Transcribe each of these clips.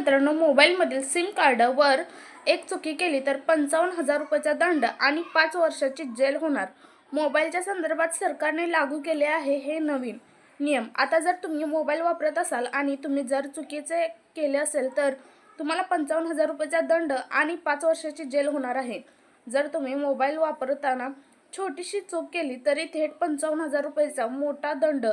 मित्रांनो मोबाईलमधील सिम कार्डवर एक चुकी केली तर पंचावन्न हजार रुपयाचा दंड आणि पाच वर्षाची जेल होणार. मोबाईलच्या संदर्भात सरकारने लागू केले आहे हे नवीन नियम. आता जर तुम्ही मोबाईल वापरत असाल आणि तुम्ही जर चुकीचे केले असेल तर तुम्हाला पंचावन्न हजार रुपयाचा दंड आणि पाच वर्षाची जेल होणार आहे. जर तुम्ही मोबाईल वापरताना छोटीशी चूक केली तरी थेट पंचावन्न हजार रुपयाचा मोठा दंड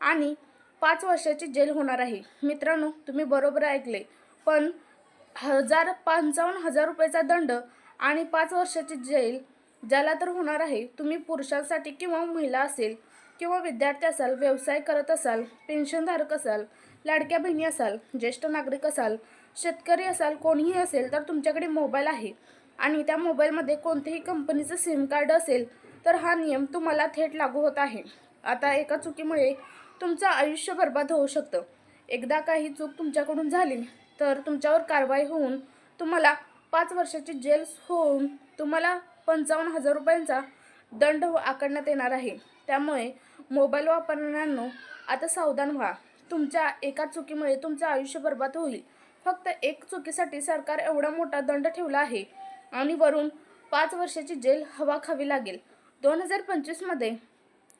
आणि पाच वर्षाची जेल होणार आहे. मित्रांनो तुम्ही बरोबर ऐकले. पण हजार पंचावन्न हजार रुपयाचा दंड आणि पाच वर्षाची जेल ज्याला तर होणार आहे तुम्ही पुरुषांसाठी किंवा महिला असेल किंवा विद्यार्थी असाल व्यवसाय करत असाल पेन्शनधारक असाल लाडक्या बहिणी असाल ज्येष्ठ नागरिक असाल शेतकरी असाल कोणीही असेल तर तुमच्याकडे मोबाईल आहे. आणि त्या मोबाईलमध्ये कोणत्याही कंपनीचं सिम कार्ड असेल तर हा नियम तुम्हाला थेट लागू होत आहे. आता एका चुकीमुळे तुमचं आयुष्य बर्बाद होऊ शकतं. एकदा काही चूक तुमच्याकडून झाली तर तुमच्यावर कारवाई होऊन तुम्हाला पाच वर्षाची जेल होऊन तुम्हाला पंचावन्न हजार रुपयांचा दंड आकारण्यात येणार आहे. त्यामुळे मोबाईल वापरणाऱ्यांनो आता सावधान व्हा. तुमच्या एका चुकीमुळे तुमचं आयुष्य बर्बाद होईल. फक्त एक चुकीसाठी सरकार एवढा मोठा दंड ठेवला आहे आणि वरून पाच वर्षाची जेल हवा खावी लागेल. दोन हजार पंचवीसमध्ये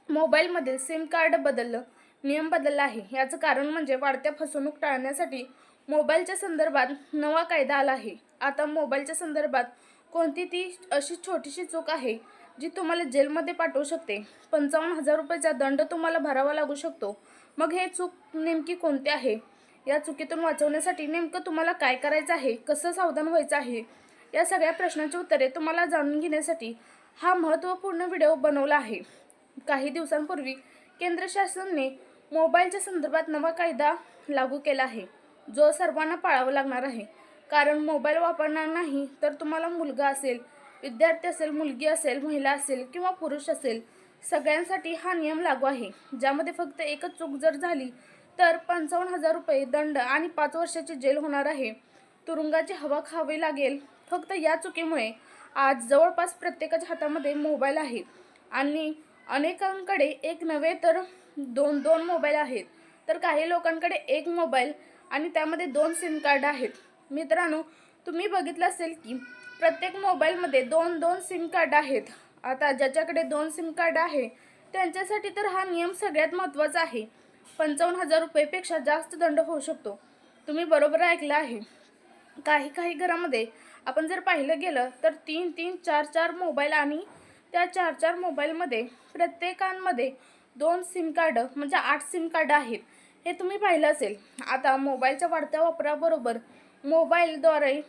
मोबाईलमधील सिम कार्ड बदललं नियम बदलला आहे. याचं कारण म्हणजे वाढत्या फसवणूक टाळण्यासाठी मोबाईलच्या संदर्भात नवा कायदा आला आहे. आता मोबाईलच्या संदर्भात कोणती ती अशी छोटीशी चूक आहे जी तुम्हाला जेलमध्ये पाठवू शकते. पंचावन्न हजार रुपयाचा दंड तुम्हाला भरावा लागू शकतो. मग हे चूक नेमकी कोणती आहे? या चुकीतून वाचवण्यासाठी नेमकं तुम्हाला काय करायचं आहे? कसं सावधान व्हायचं आहे? या सगळ्या प्रश्नांची उत्तरे तुम्हाला जाणून घेण्यासाठी हा महत्त्वपूर्ण व्हिडिओ बनवला आहे. काही दिवसांपूर्वी केंद्र शासनाने मोबाईलच्या संदर्भात नवा कायदा लागू केला आहे. जो सर्वांना पाळावा लागणार आहे. कारण मोबाईल वापरणार नाही तर तुम्हाला मुलगा असेल विद्यार्थी असेल मुलगी असेल महिला असेल किंवा पुरुष असेल सगळ्यांसाठी हा नियम लागू आहे. ज्यामध्ये फक्त एकच चूक जर झाली तर पंचावन्न हजार रुपये दंड आणि पाच वर्षाची जेल होणार आहे. तुरुंगाची हवा खावी लागेल. फक्त या चुकीमुळे आज जवळपास प्रत्येकाच्या हातामध्ये मोबाईल आहे. आणि अनेकांकडे एक नव्हे तर दोन दोन मोबाईल आहेत. तर काही लोकांकडे एक मोबाईल आणि त्यामध्ये दोन सिम कार्ड आहेत. मित्रांनो तुम्ही बघितलं असेल की प्रत्येक मोबाईलमध्ये दोन दोन सिम कार्ड आहेत. आता ज्याच्याकडे दोन सिम कार्ड आहे त्यांच्यासाठी तर हा नियम सगळ्यात महत्त्वाचा आहे. पंचावन्न हजार रुपयेपेक्षा जास्त दंड होऊ शकतो. तुम्ही बरोबर ऐकलं आहे. काही काही घरामध्ये आपण जर पाहिलं गेलं तर तीन तीन चार चार मोबाईल आणि त्या चार चार मोबाईलमध्ये प्रत्येकांमध्ये दोन सिम कार्ड म्हणजे आठ सिम कार्ड आहेत. हे तुम्ही पाहिलं असेल. आता मोबाईलच्या वाढत्या वापराबरोबर मोबाईलद्वारे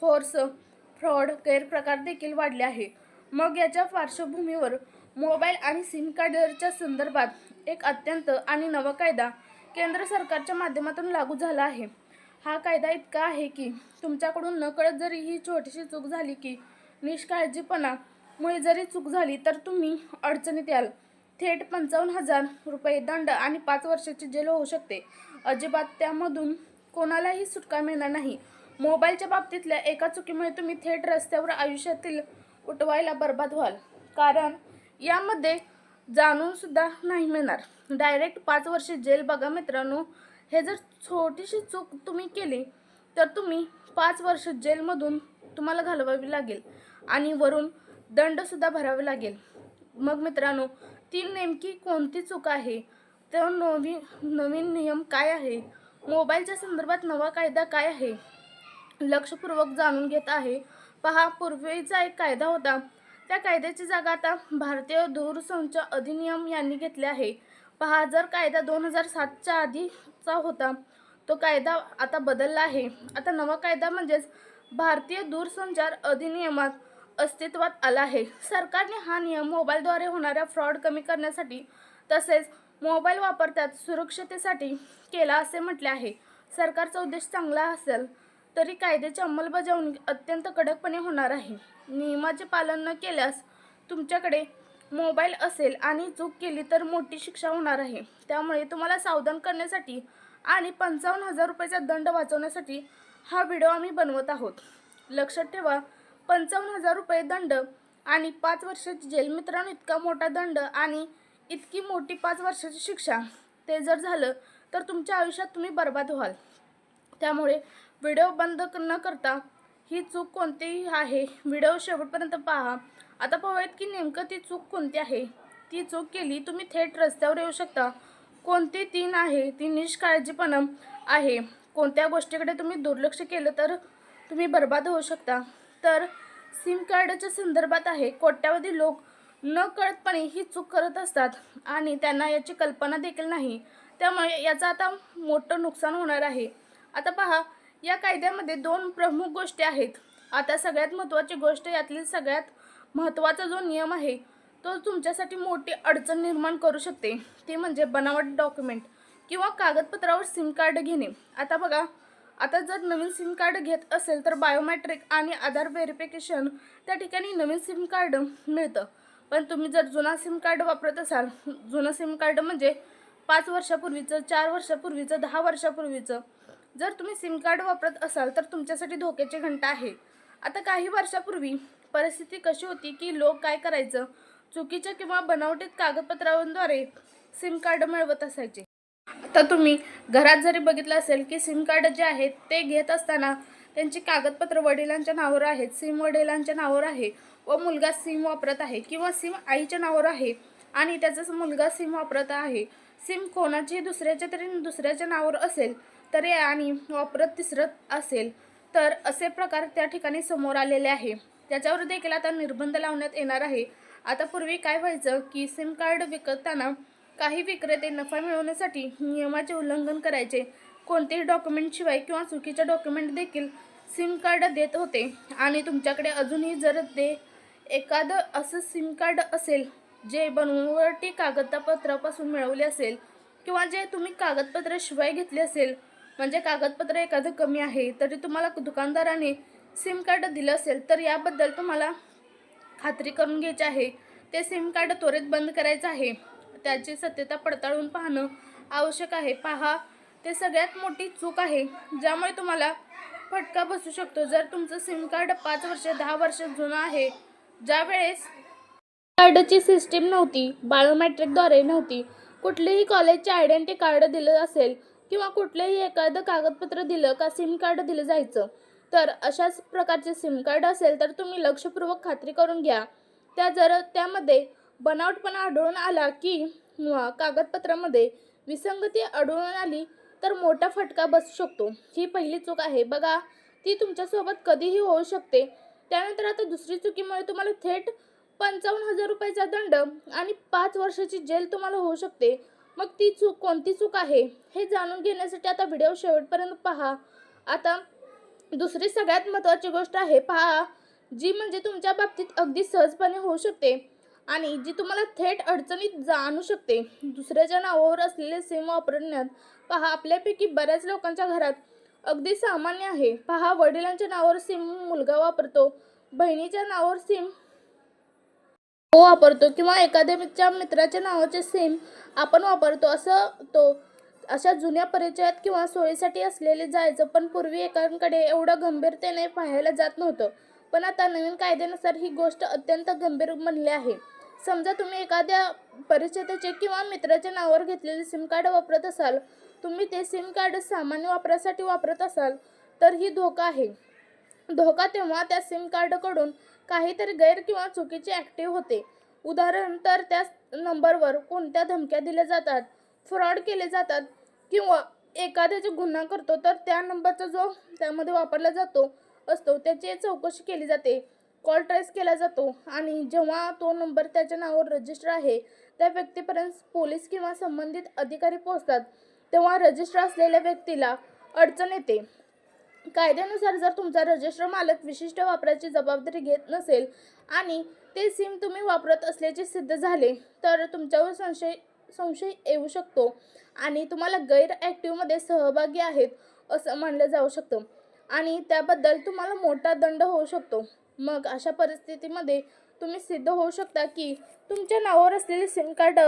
फोर्स फ्रॉड गैरप्रकार देखील वाढले आहे. मग याच्या पार्श्वभूमीवर मोबाईल आणि सिम कार्डच्या संदर्भात एक अत्यंत आणि नवा कायदा केंद्र सरकारच्या माध्यमातून लागू झाला आहे. हा कायदा इतका आहे की तुमच्याकडून नकळत जरी ही छोटीशी चूक झाली की निष्काळजीपणामुळे जरी चूक झाली तर तुम्ही अडचणीत याल. थेट पंचावन्न हजार रुपये दंड आणि पाच वर्षाची जेल होऊ शकते. अजिबात त्यामधून कोणालाही सुटका मिळणार नाही. मोबाईलच्या बाबतीतल्या एका चुकीमुळे तुम्ही थेट रस्त्यावर आयुष्यातील उठवायला बर्बाद व्हाल. कारण यामध्ये जाणून सुद्धा नाही मिळणार. डायरेक्ट पाच वर्ष जेल बघा मित्रांनो. हे जर छोटीशी चूक तुम्ही केली तर तुम्ही पाच वर्ष जेलमधून तुम्हाला घालवावी लागेल आणि वरून दंडसुद्धा भरावे लागेल. मग मित्रांनो ती नेमकी कोणती चूक आहे? तो नवीन नवीन नियम काय आहे? मोबाईलच्या संदर्भात नवा कायदा काय आहे? लक्षपूर्वक जाणून घेत आहे. पहा पूर्वीचा एक कायदा होता. त्या कायद्याची जागा आता भारतीय दूरसंचार अधिनियम यांनी घेतले आहे. पहा जर कायदा दोन हजार सातच्या आधीचा होता तो कायदा आता बदलला आहे. आता नवा कायदा म्हणजेच भारतीय दूरसंचार अधिनियमात अस्तित्वात आला आहे. सरकारने हा नियम मोबाईलद्वारे होणाऱ्या फ्रॉड कमी करण्यासाठी तसेच मोबाईल वापरत्यात सुरक्षतेसाठी केला असे म्हटले आहे. सरकारचा उद्देश चांगला असेल तरी कायद्याची अंमलबजावणी अत्यंत कडकपणे होणार आहे. नियमाचे पालन न केल्यास तुमच्याकडे मोबाईल असेल आणि चूक केली तर मोठी शिक्षा होणार आहे. त्यामुळे तुम्हाला सावधान करण्यासाठी आणि पंचावन्न हजार रुपयाचा दंड वाचवण्यासाठी हा व्हिडिओ आम्ही बनवत आहोत. लक्षात ठेवा पंचावन्न हजार रुपये दंड आणि पाच वर्षाची जेल मित्रांनो इतका मोठा दंड आणि इतकी मोठी पाच वर्षाची शिक्षा. ते जर झालं तर तुमच्या आयुष्यात तुम्ही बर्बाद व्हाल. त्यामुळे व्हिडिओ बंद न करता ही चूक कोणती आहे व्हिडिओ शेवटपर्यंत पहा. आता पाहूयात की नेमकं ती चूक कोणती आहे. ती चूक केली तुम्ही थेट रस्त्यावर येऊ शकता. कोणती तीन आहे ती निष्काळजीपणा आहे. कोणत्या गोष्टीकडे तुम्ही दुर्लक्ष केलं तर तुम्ही बर्बाद होऊ शकता. तर सिम कार्डच्या संदर्भात आहे. कोट्यावधी लोक न कळतपणे ही चूक करत असतात आणि त्यांना याची कल्पना देखील नाही. त्यामुळे याचं आता मोठं नुकसान होणार आहे. आता पहा या कायद्यामध्ये दोन प्रमुख गोष्टी आहेत. आता सगळ्यात महत्त्वाची गोष्ट यातली सगळ्यात महत्त्वाचा जो नियम आहे तो तुमच्यासाठी मोठी अडचण निर्माण करू शकते. ते म्हणजे बनावट डॉक्युमेंट किंवा कागदपत्रावर सिम कार्ड घेणे. आता बघा आता जर नवीन सिम कार्ड घेत असेल तर बायोमॅट्रिक आणि आधार व्हेरिफिकेशन त्या ठिकाणी नवीन सिम कार्ड मिळतं. पण तुम्ही जर जुना सिम कार्ड वापरत असाल जुनं सिम कार्ड म्हणजे पाच वर्षापूर्वीचं चार वर्षापूर्वीचं दहा वर्षापूर्वीचं जर तुम्ही सिम कार्ड वापरत असाल तर तुमच्यासाठी धोक्याची घंटा आहे. आता काही वर्षापूर्वी परिस्थिती कशी होती की लोक काय करायचं? चुकीच्या किंवा बनावटीत कागदपत्रांद्वारे सिम कार्ड मिळवत असायचे. आता तुम्ही घरात जरी बघितलं असेल की सिम कार्ड जे आहेत ते घेत असताना त्यांची कागदपत्र वडिलांच्या नावावर आहेत सिम वडिलांच्या नावावर आहे व मुलगा सिम वापरत आहे किंवा सिम आईच्या नावावर आहे आणि त्याचाच मुलगा सिम वापरत आहे. सिम कोणाची दुसऱ्याच्या तरी दुसऱ्याच्या नावावर असेल तरी आणि वापरत तिसरत असेल तर असे प्रकार त्या ठिकाणी समोर आलेले आहे. त्याच्यावर देखील आता निर्बंध लावण्यात येणार आहे. आता पूर्वी काय व्हायचं की सिम कार्ड विकताना काही विक्रेते नफा मिळवण्यासाठी नियमाचे उल्लंघन करायचे. कोणतेही डॉक्युमेंटशिवाय किंवा चुकीचे डॉक्युमेंट देखील सिम कार्ड देत होते. आणि तुमच्याकडे अजूनही जर ते एखादं असं सिम कार्ड असेल जे बनवटी कागदपत्रापासून मिळवले असेल किंवा जे तुम्ही कागदपत्राशिवाय घेतले असेल म्हणजे कागदपत्र एखादं कमी आहे तरी तुम्हाला दुकानदाराने सिम कार्ड दिलं असेल तर याबद्दल तुम्हाला खात्री करून घ्यायची आहे. ते सिम कार्ड त्वरित बंद करायचं आहे. त्याची सत्यता पडताळून पाहणं आवश्यक आहे. पहा ते सगळ्यात मोठी चूक आहे ज्यामुळे तुम्हाला फटका बसू शकतो. जर तुमचं सिम कार्ड पाच वर्ष दहा वर्ष जुनं आहे ज्यावेळेस कार्डची सिस्टीम नव्हती बायोमॅट्रिकद्वारे नव्हती कुठलेही कॉलेजचे आयडेंटिटी कार्ड दिलं असेल किंवा कुठलंही एखादं कागदपत्र दिलं का सिम कार्ड दिलं जायचं तर अशाच प्रकारचे सिम कार्ड असेल तर तुम्ही लक्षपूर्वक खात्री करून घ्या. त्या जर त्यामध्ये बनावटपणा आढळून आला की कागदपत्रामध्ये विसंगती आढळून आली तर मोठा फटका बसू शकतो. ही पहिली चूक आहे. बघा ती तुमच्यासोबत कधीही होऊ शकते. त्यानंतर आता दुसरी चुकीमुळे तुम्हाला थेट पंचावन्न हजार रुपयाचा दंड आणि पाच वर्षाची जेल तुम्हाला होऊ शकते. मग ती चूक कोणती चूक आहे? हे जाणून घेण्यासाठी आता व्हिडिओ शेवटपर्यंत पहा. आता दुसरी सगळ्यात महत्त्वाची गोष्ट आहे पहा जी म्हणजे तुमच्या बाबतीत अगदी सहजपणे होऊ शकते. आणि जी तुम्हाला थेट अडचणीत जाणू शकते दुसऱ्याच्या नावावर असलेले सिम वापरण्यात पहा आपल्यापैकी बऱ्याच लोकांच्या घरात अगदी सामान्य आहे. पहा वडिलांच्या नावावर सिम मुलगा वापरतो बहिणीच्या नावावर सिम तो वापरतो किंवा एखाद्याच्या मित्राच्या नावाचे सिम आपण वापरतो. असं तो अशा जुन्या परिचयात किंवा सोयीसाठी असलेले जायचं पण पूर्वी एकांकडे एवढं गंभीरतेने पाहायला जात नव्हतं. पण आता नवीन कायद्यानुसार ही गोष्ट अत्यंत गंभीर बनली आहे. समजा तुम्ही एखाद्या परिचिताचे किंवा मित्राच्या नावावर घेतलेले सिम कार्ड वापरत असाल तुम्ही ते सिम कार्ड सामान्य वापरासाठी वापरत असाल तर ही धोका आहे. धोका तेव्हा त्या सिम कार्डकडून काहीतरी गैर किंवा चुकीचे ॲक्टिव्ह होते. उदाहरण तर त्या नंबरवर कोणत्या धमक्या दिल्या जातात फ्रॉड केले जातात किंवा एखाद्याचे गुन्हा करतो तर त्या नंबरचा जो त्यामध्ये वापरला जातो असतो त्याची चौकशी केली जाते. कॉल ट्रेस केला जातो आणि जेव्हा तो नंबर त्याच्या नावावर रजिस्टर आहे त्या व्यक्तीपर्यंत पोलीस किंवा संबंधित अधिकारी पोहोचतात. तेव्हा रजिस्टर असलेल्या व्यक्तीला अडचण येते. कायद्यानुसार जर तुमचा रजिस्टर मालक विशिष्ट वापराची जबाबदारी घेत नसेल आणि ते सिम तुम्ही वापरत असल्याचे सिद्ध झाले तर तुमच्यावर संशय संशय येऊ शकतो आणि तुम्हाला गैर ॲक्टिव्हमध्ये सहभागी आहेत असं मानलं जाऊ शकतं. आणि त्याबद्दल तुम्हाला मोठा दंड होऊ शकतो. मग अशा परिस्थितीमध्ये तुम्ही सिद्ध होऊ शकता की तुमच्या नावावर असलेले सिम कार्ड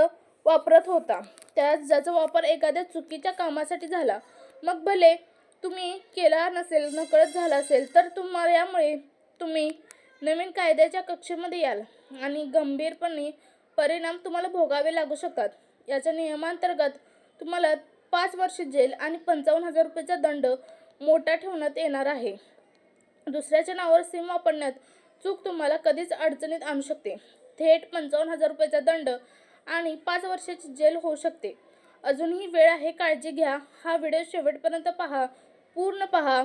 वापरत होता. त्या ज्याचा वापर एखाद्या चुकीच्या कामासाठी झाला मग भले तुम्ही केला नसेल नकळत झाला असेल तर तुम्हाला यामुळे तुम्ही नवीन कायद्याच्या कक्षेमध्ये याल आणि गंभीरपणे परिणाम तुम्हाला भोगावे लागू शकतात. याच्या नियमांतर्गत तुम्हाला पाच वर्ष जेल आणि पंचावन्न हजार रुपयाचा दंड मोठा ठेवण्यात येणार आहे. दुसऱ्याच्या नावावर सिम वापरण्यात चूक तुम्हाला कधीच अडचणीत आणू शकते. थेट पंचावन्न हजार रुपयाचा दंड आणि पाच वर्षाची जेल होऊ शकते. अजूनही वेळ आहे काळजी घ्या. हा व्हिडिओ शेवटपर्यंत पहा. पूर्ण पहा.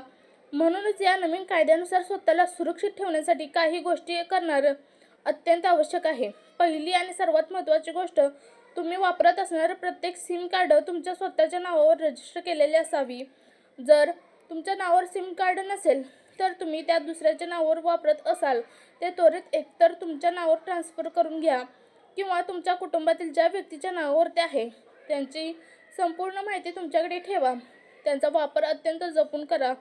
म्हणूनच या नवीन कायद्यानुसार स्वतःला सुरक्षित ठेवण्यासाठी काही गोष्टी करणार अत्यंत आवश्यक आहे. पहिली आणि सर्वात महत्त्वाची गोष्ट तुम्ही वापरत असणारं प्रत्येक सिम कार्ड तुमच्या स्वतःच्या नावावर रजिस्टर केलेले असावी. जर तुमच्या नावावर सिम कार्ड नसेल तर तुम्ही त्या दुसऱ्याच्या नावावर वापरत असाल ते त्वरित एकतर तुमच्या नावावर ट्रान्स्फर करून घ्या किंवा तुमच्या कुटुंबातील ज्या व्यक्तीच्या नावावर ते आहे त्यांची संपूर्ण माहिती तुमच्याकडे ठेवा. त्यांचा वापर अत्यंत जपून करा.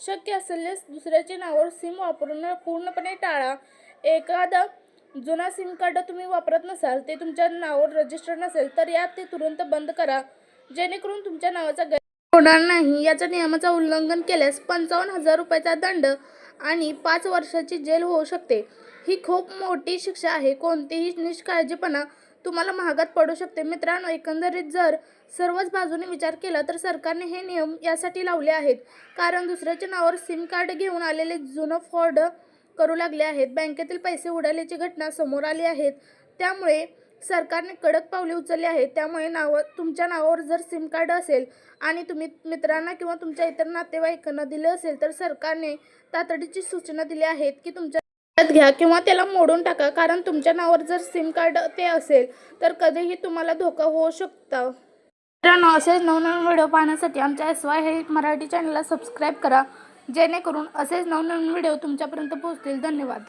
शक्य असल्यास दुसऱ्याच्या नावावर सिम वापरून पूर्णपणे टाळा. एखादा जुना सिम कार्ड तुम्ही वापरत नसाल ते तुमच्या नावावर रजिस्टर नसेल तर यात ते तुरंत बंद करा. जेणेकरून तुमच्या नावाचा गैर होणार नाही. याच्या नियमाचा उल्लंघन केल्यास पंचावन्न हजार रुपयाचा दंड आणि पाच वर्षाची जेल होऊ शकते. ही खूप मोठी शिक्षा आहे. कोणतीही निष्काळजीपणा तुम्हाला महागात पडू शकते. मित्रांनो एकंदरीत जर सर्वच बाजूने विचार केला तर सरकारने हे नियम यासाठी लावले आहेत. कारण दुसऱ्याच्या नावावर सिम कार्ड घेऊन आलेले जुनं फ्रॉड करू लागले आहेत. बँकेतील पैसे उडाल्याची घटना समोर आली आहेत. त्यामुळे सरकारने कडक पावले उचलली आहेत. त्यामुळे नावा तुमच्या नावावर जर सिम कार्ड असेल आणि तुम्ही मित्रांना किंवा तुमच्या इतर नातेवाईकांना दिले असेल तर सरकारने तातडीची सूचना दिली आहेत की तुमच्या घ्या किंवा त्याला मोडून टाका. कारण तुमच्या नावावर जर सिम कार्ड ते असेल तर कधीही तुम्हाला धोका होऊ शकता. मित्रांनो असेच नवनवीन व्हिडिओ पाहण्यासाठी आमच्या एस वाय हे मराठी चॅनलला सबस्क्राईब करा. जेणेकरून असेच नवनवीन व्हिडिओ तुमच्यापर्यंत पोहोचतील. धन्यवाद.